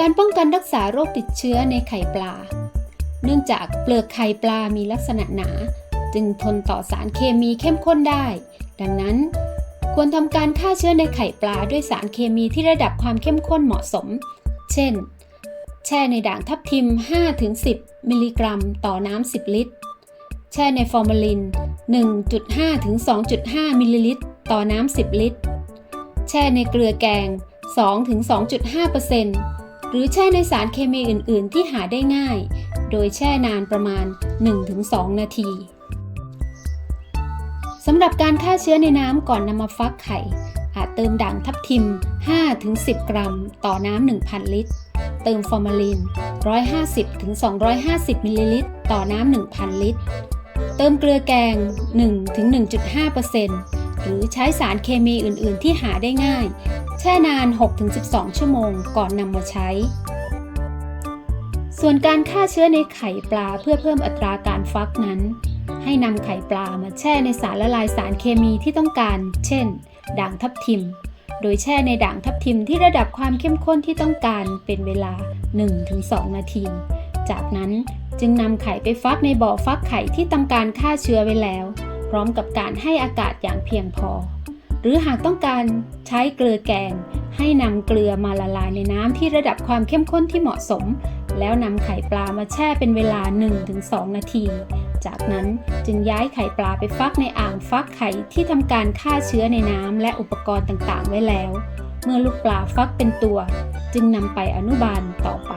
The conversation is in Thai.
การป้องกันรักษาโรคติดเชื้อในไข่ปลา เนื่องจากเปลือกไข่ปลามีลักษณะหนา จึงทนต่อสารเคมีเข้มข้นได้ ดังนั้น ควรทำการฆ่าเชื้อในไข่ปลาด้วยสารเคมีที่ระดับความเข้มข้นเหมาะสม เช่น แช่ในด่างทับทิม 5-10 มิลลิกรัม ต่อน้ำ 10 ลิตร แช่ในฟอร์มาลิน 1.5-2.5 มิลลิลิตร ต่อน้ำ 10 ลิตร แช่ในเกลือแกง 2-2.5% หรือแช่ในสารเคมีอื่น ๆ ที่หาได้ง่าย โดยแช่นานประมาณ 1-2 นาทีสำหรับการฆ่าเชื้อในน้ำก่อนนำมาฟักไข่ อาจเติมด่างทับทิม 5-10 กรัม ต่อน้ำ 1,000 ลิตร เติมฟอร์มาลิน 150-250 มิลลิลิตร ต่อน้ำ 1,000 ลิตร เติมเกลือแกง 1-1.5% หรือใช้สารเคมีอื่นๆ ที่หาได้ง่าย แช่นาน 6-12 ชั่วโมงก่อนนำมาใช้ ส่วนการฆ่าเชื้อในไข่ปลาเพื่อเพิ่มอัตราการฟักนั้น ให้นำไข่ปลามาแช่ในสารละลายสารเคมีที่ต้องการ เช่น ด่างทับทิม โดยแช่ในด่างทับทิมที่ระดับความเข้มข้นที่ต้องการเป็นเวลา 1-2 นาที จากนั้นจึงนำไข่ไปฟักในบ่อฟักไข่ที่ทำการฆ่าเชื้อไว้แล้ว พร้อมกับการให้อากาศอย่างเพียงพอ หรือหากต้องการใช้เกลือแกง ให้นำเกลือมาละลายในน้ำที่ระดับความเข้มข้นที่เหมาะสม แล้วนำไข่ปลามาแช่เป็นเวลา 1-2 นาที จากนั้นจึงย้ายไข่ปลาไปฟักในอ่างฟักไข่ที่ทำการฆ่าเชื้อในน้ำและอุปกรณ์ต่างๆ ไว้แล้ว เมื่อลูกปลาฟักเป็นตัว จึงนำไปอนุบาลต่อไป